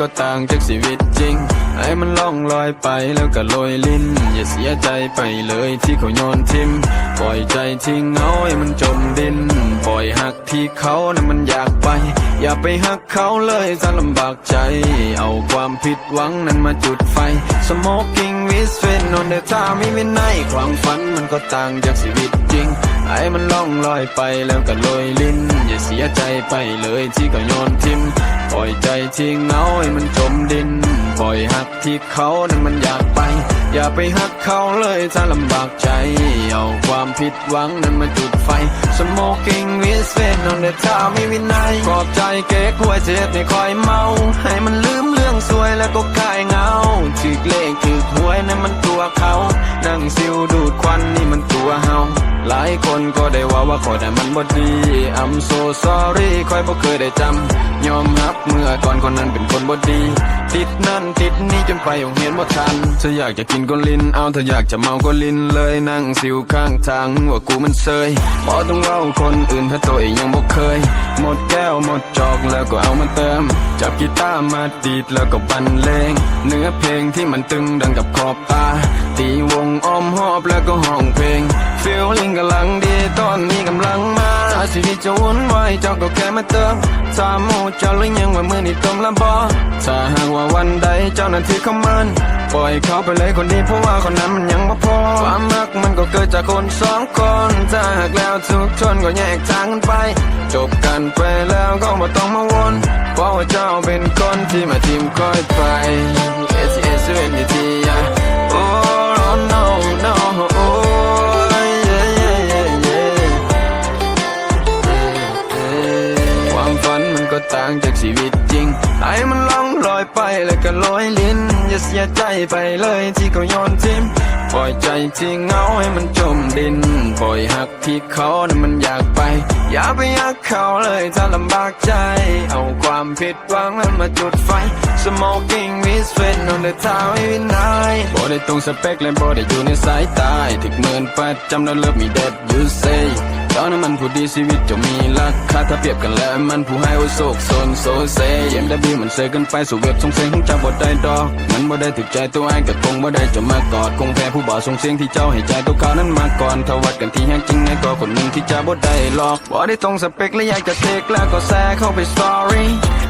ก็ต่างจากชีวิตจริงให้มันล่องลอยไปแล้วก็โรยลิ้น อย่าเสียใจไปเลยที่เขาโยนทิ้ม ปล่อยใจทิ้งเอาให้มันจมดิน ปล่อยหักที่เขานั้นมันอยากไป อย่าไปหักเขาเลยถ้าลำบากใจ เอาความผิดหวังนั้นมาจุดไฟ Smoking with f i n on the time ไม่วินัยความฝันมันก็ต่างจากชีวิตจริงให้มันล่องลอยไปแล้วก็โรยลิ้น อย่าเสียใจไปเลยที่ก็โยนทิ้ม ปล่อยใจทิ้งเอาให้มันจมดิน ปล่อยหักที่เขานั้นมันอยากไป อย่าไปหักเขาเลยถ้าลำบากใจ เอาความผิดหวังนั้นมาจุดไฟ Smoking with friend on the time ไม่วินัยขอบใจเก๊กหัวเจ็บไม่คอยเมา ให้มันลืมเรื่องสวยแล้วก็คลายเงาถึกเลขถึกหวยนั่นมันตัวเขา นั่งซิวดูดควันนี่มันตัวเฮา หลายคนก็ได้ว่าว่าขอยแต่มันบ่ดี I'm so sorry คอยบ่เคยได้จำ ยอมรับเมื่อก่อนคนนั้นเป็นคนบ่ดี ติดนั่นติดนี่จนไปโรงเรียนบ่ทันถ้าอยากจะกินก็ลินเอาถ้าอยากจะเมาก็ลินเลยนั่งสิวข้างทางว่ากูมันเซยพอต้องเล่าคนอื่นถ้าตัวเองยังบ่เคย หมดแก้วหมดจอกแล้วก็เอามาเติม จับกีตาร์มาดีดแล้วก็บรรเลงเนื้อเพลงที่มันตึงดังกับขอบตา ตีวงอ้อมหอบแล้วก็ห้องเพลง ลลิงกำลังดีตอนนี้กำลังมาชีวิตจะวุ่นวายเจ้าก็แค่มาเติมถามหมูเจ้าหรือยังว่ามือนี่ต้มลำบอถ้าหากว่าวันใดเจ้านั้นที่เขามันปล่อยเขาไปเลยคนดีเพราะว่าคนนั้นมันยังบ่พอความรักมันก็เกิดจากคนสองคนถ้าหากแล้วทุกคนก็แยกทางกันไป จบกันไปแล้วก็ไม่ต้องมาวนเพราะว่าเจ้าเป็นคนที่มาทีมคอยไป ชีวิตจริงให้มันล่องลอยไปแล้วก็ลอยลิ้น อย่าเสียใจไปเลยที่เขาโยนทิ้มปล่อยใจที่เงาให้มันจมดิน ปล่อยหักที่เขานั้นมันอยากไป อย่าไปหักเขาเลยถ้าลำบากใจ เอาความผิดหวังนั้นมาจุดไฟ Smoking with friend on the town ไม่วินัยบ่ได้ตรงสเปคและบ่ได้อยู่ในสายตาถึกเมินประจำแล้วเลิฟมี that you say เจ้านั้นมันผู้ดีชีวิตจะมีราคาถ้าเปรียบกันแล้วมันผู้ให้โอโศกโซนโซเซเอ็มดับบิมันเซกันไปสู่เว็บส่งเสียงของเจ้าบ่ได้ดอก มันบ่ได้ถึกใจตัวไอ้ก็คงบ่ได้จะมากอดคงแพ้ผู้บ่าวส่งเสียงที่เจ้าให้ใจตัวเขานั้นมาก่อนถ้าวัดกันที่แฮงจริงไอ้ก็คนหนึ่งที่จะบ่ได้หลอกบ่ได้ตรงสเปคและอยากจะเทคแล้วก็แซ่เข้าไป story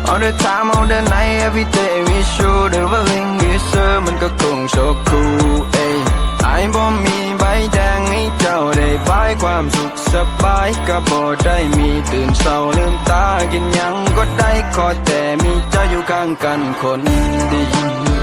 all the time all the night every day we show the willing we serve มันก็คงโชคคูเอ้ไอ้บ่มีใบแดงให้เจ้าได้บายความสุข สบายก็บ่ได้มีตื่นเศร้าลืมตากินยังก็ได้ขอแต่มีเจ้าอยู่ข้างกันคนดี